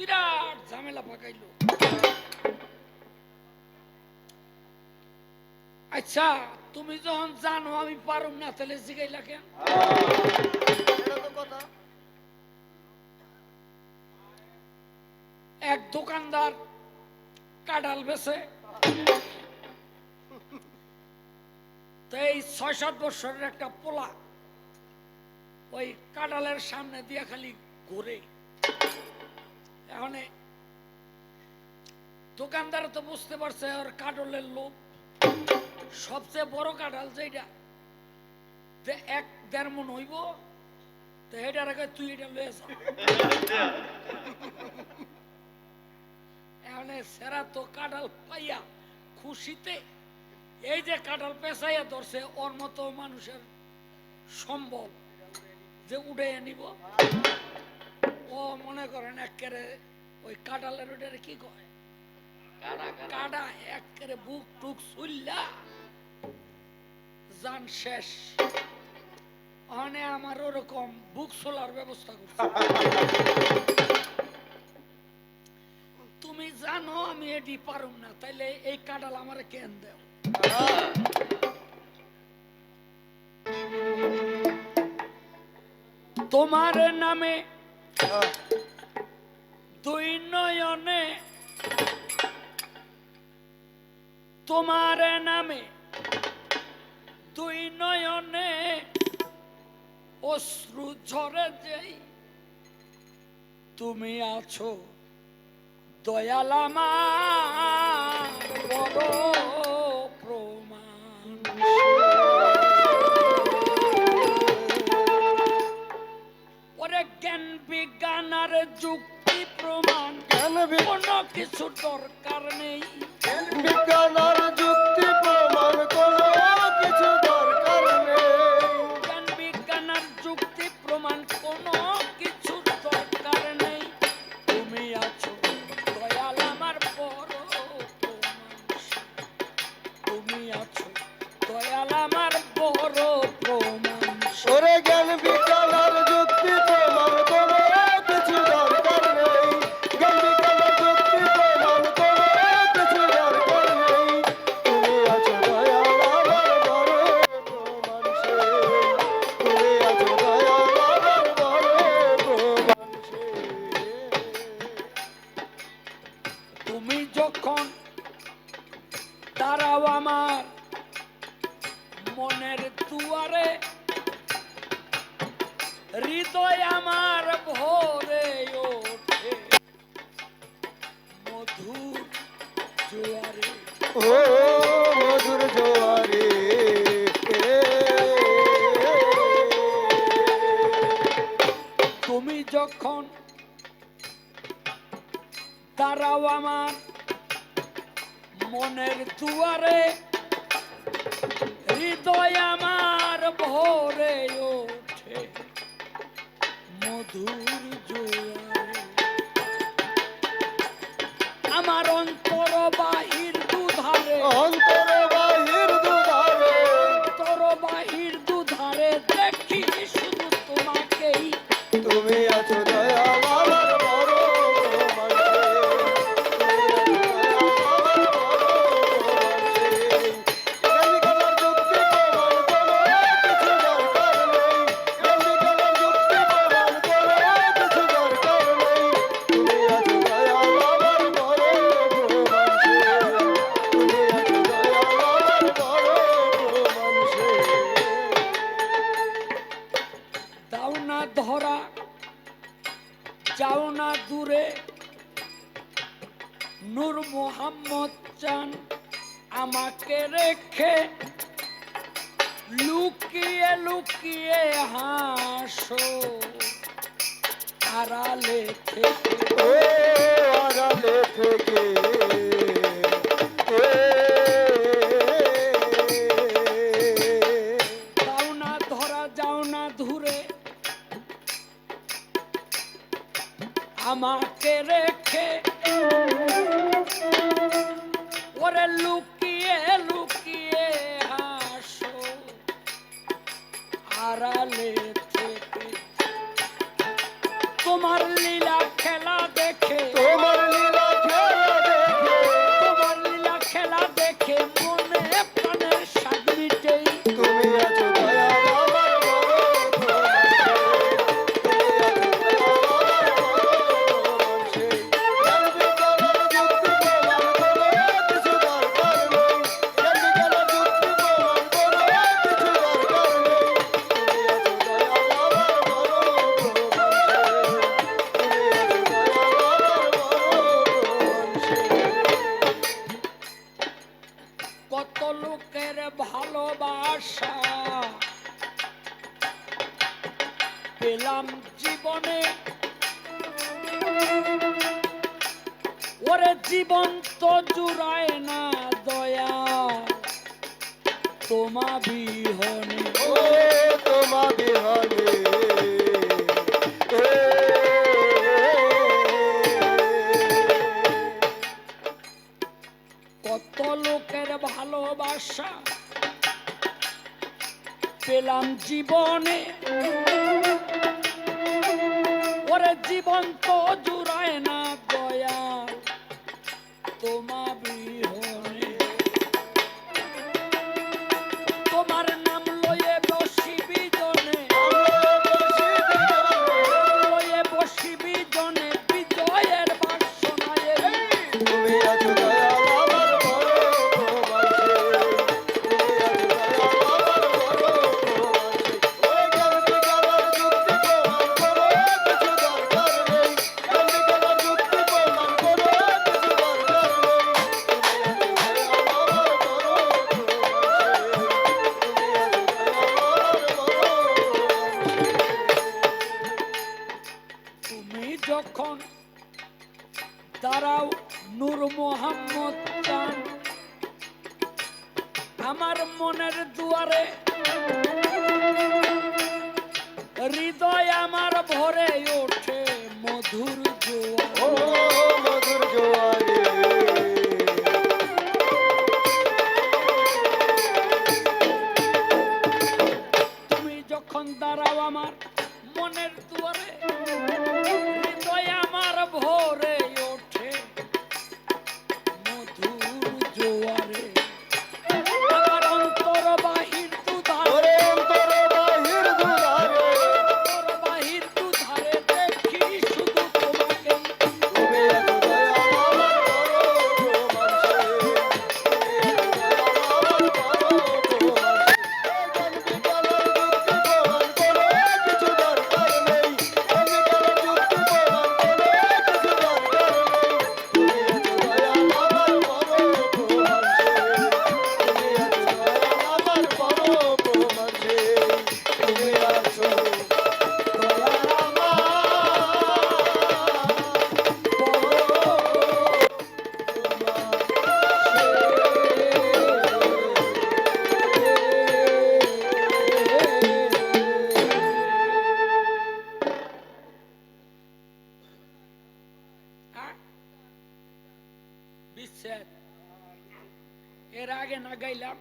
বিরাট ঝামেলা পাকাইলো। আচ্ছা তুমি যখন জানো আমি পারুম না তাহলে জিগাইলা কেন? এক দোকানদার কাঁঠাল বেছে এই ছয় সাত বছরের একটা পোলা ওই কাঁঠালের সামনে দিয়ে খালি ঘুরে। এখন দোকানদার তো বুঝতে পারছে ওর কাঁঠালের লোক সবচেয়ে বড় কাঁঠাল যেটা এক দেড় মন হইব এটা তুই এটা সেরা তো পাইয়া খুশিতে এই যে কাঁঠাল পেঁচাইয়া ধরছে, ওর মতো মানুষের সম্ভব যে উঠে নিব। ও মনে করেন একেবারে ওই ওটারে কি কয়? কাটা একেবারে বুক টুক সুল্লা শেষ। ওখানে আমার ওরকম বুক সোলার ব্যবস্থা করছে। তুমি জানো আমি এটি পারুম না তাইলে এই কাঁঠাল আমার কেন দেও? তোমার নামে দুই নয়নে তোমার নামে দুই নয়নে অশ্রু ঝরে যেই তুমি আছো। দয়াল আমার বড়। যুক্তি প্রমাণ। কোনো কিছু দরকার নেই। বিজ্ঞান তুমি যখন দাঁড়াও আমার মনের দুয়ারে হৃদয় আমার ভরে ওঠে মধুর জোয়ারে। আমার আমাকে রেখে লুকিয়ে লুকিয়ে হাসো আড়ালে থেকে। আড়ালে থেকে। আড়ালে পেলাম জীবনে। ওরে জীবন তো জুড়ায় না দয়া। তোমা বিহনে। ও তোমা বিহনে। কত লোকের ভালোবাসা পেলাম জীবনে। অন্ত জুড়ায় না গয়া। তোমা বীর আমার মনের দুয়ারে। হৃদয় আমার ভরে ওঠে মধুর জোয়ার। মধুর জোয়ার। গাইলাম